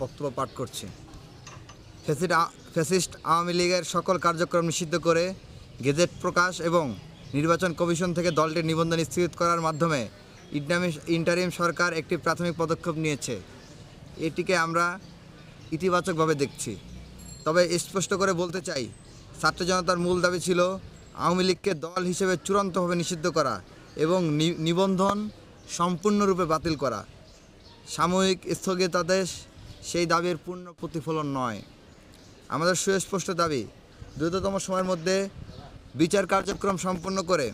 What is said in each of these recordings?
বক্তব্য পাঠ করছি। ফ্যাসিস্ট আওয়ামী লীগের সকল কার্যক্রম নিষিদ্ধ করে গেজেট প্রকাশ এবং নির্বাচন কমিশন থেকে দলটির নিবন্ধন স্থগিত করার মাধ্যমে ইন্টারিম সরকার একটি প্রাথমিক পদক্ষেপ নিয়েছে। এটিকে আমরা ইতিবাচকভাবে দেখছি। তবে স্পষ্ট করে বলতে চাই, ছাত্র জনতার মূল দাবি ছিল আওয়ামী লীগকে দল হিসেবে চূড়ান্তভাবে নিষিদ্ধ করা এবং নিবন্ধন সম্পূর্ণরূপে বাতিল করা। সাময়িক স্থগিতাদেশ সেই দাবির পূর্ণ প্রতিফলন নয়। আমাদের সুস্পষ্ট দাবি, দ্রুততম সময়ের মধ্যে বিচার কার্যক্রম সম্পন্ন করে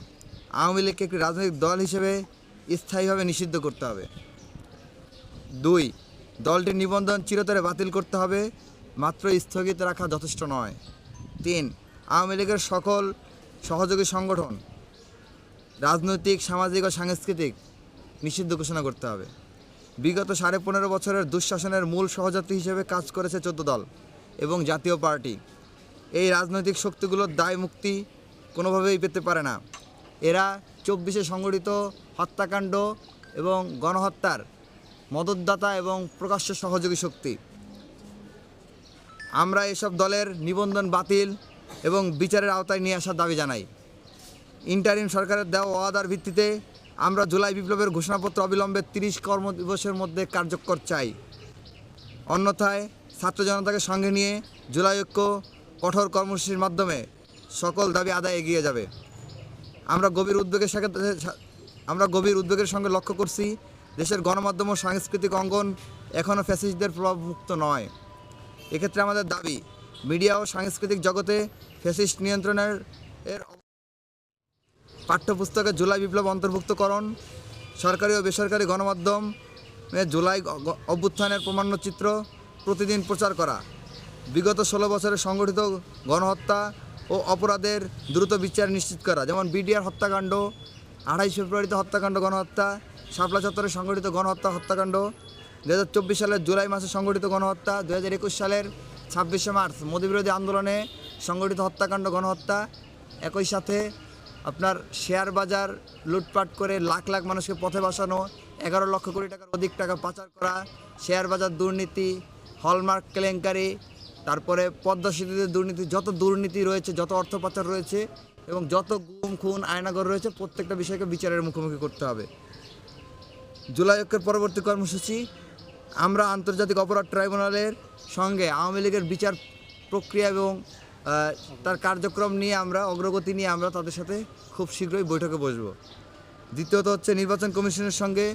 আওয়ামী লীগকে একটি রাজনৈতিক দল হিসেবে স্থায়ীভাবে নিষিদ্ধ করতে হবে। দুই, দলটির নিবন্ধন চিরতরে বাতিল করতে হবে, মাত্র স্থগিত রাখা যথেষ্ট নয়। তিন, আওয়ামী লীগের সকল সহযোগী সংগঠন, রাজনৈতিক, সামাজিক ও সাংস্কৃতিক নিষিদ্ধ ঘোষণা করতে হবে। বিগত সাড়ে পনেরো বছরের দুঃশাসনের মূল সহযাত্রী হিসেবে কাজ করেছে চোদ্দ দল এবং জাতীয় পার্টি। এই রাজনৈতিক শক্তিগুলোর দায় মুক্তি কোনোভাবেই পেতে পারে না। এরা চব্বিশে সংগঠিত হত্যাকাণ্ড এবং গণহত্যার মদতদাতা এবং প্রকাশ্য সহযোগী শক্তি। আমরা এসব দলের নিবন্ধন বাতিল এবং বিচারের আওতায় নিয়ে আসার দাবি জানাই। ইন্টারিম সরকারের দেওয়া ওয়াদার ভিত্তিতে আমরা জুলাই বিপ্লবের ঘোষণাপত্র অবিলম্বে তিরিশ কর্মদিবসের মধ্যে কার্যকর চাই। অন্যথায় ছাত্র জনতাকে সঙ্গে নিয়ে জুলাই ঐক্য কঠোর কর্মসূচির মাধ্যমে সকল দাবি আদায় এগিয়ে যাবে। আমরা গভীর উদ্বেগের সাথে আমরা গভীর উদ্বেগের সঙ্গে লক্ষ্য করছি, দেশের গণমাধ্যম ও সাংস্কৃতিক অঙ্গন এখনও ফ্যাসিস্টদের প্রভাবমুক্ত নয়। এক্ষেত্রে আমাদের দাবি, মিডিয়া ও সাংস্কৃতিক জগতে ফ্যাসিস্ট নিয়ন্ত্রণের এর পাঠ্যপুস্তকে জুলাই বিপ্লব অন্তর্ভুক্তকরণ, সরকারি ও বেসরকারি গণমাধ্যম জুলাই অভ্যুত্থানের প্রমাণ্যচিত্র প্রতিদিন প্রচার করা। বিগত ষোলো বছরে সংগঠিত গণহত্যা ও অপরাধের দ্রুত বিচার নিশ্চিত করা। যেমন বিডিআর হত্যাকাণ্ড আড়াই ফেব্রুয়ারিতে হত্যাকাণ্ড গণহত্যা, শাপলা চত্বরে সংগঠিত গণহত্যা হত্যাকাণ্ড দু হাজার চব্বিশ সালের জুলাই মাসে সংগঠিত গণহত্যা দু হাজার একুশ সালের ছাব্বিশে মার্চ মোদীবিরোধী আন্দোলনে সংগঠিত হত্যাকাণ্ড গণহত্যা, একই সাথে আপনার শেয়ার বাজার লুটপাট করে লাখ লাখ মানুষকে পথে বসানো, এগারো লক্ষ কোটি টাকার অধিক টাকা পাচার করা, শেয়ার বাজার দুর্নীতি, হলমার্ক কেলেঙ্কারি, তারপরে পদ্মা সেতুতে দুর্নীতি, যত দুর্নীতি রয়েছে, যত অর্থ পাচার রয়েছে এবং যত গুম, খুন আয়নাগর রয়েছে, প্রত্যেকটা বিষয়কে বিচারের মুখোমুখি করতে হবে। জুলাই ঐক্যের পরবর্তী কর্মসূচি, আমরা আন্তর্জাতিক অপরাধ ট্রাইব্যুনালের সঙ্গে আওয়ামী লীগের বিচার প্রক্রিয়া এবং তার কার্যক্রম নিয়ে আমরা, অগ্রগতি নিয়ে আমরা তাদের সাথে খুব শীঘ্রই বৈঠকে বসব। দ্বিতীয়ত হচ্ছে নির্বাচন কমিশনের সঙ্গে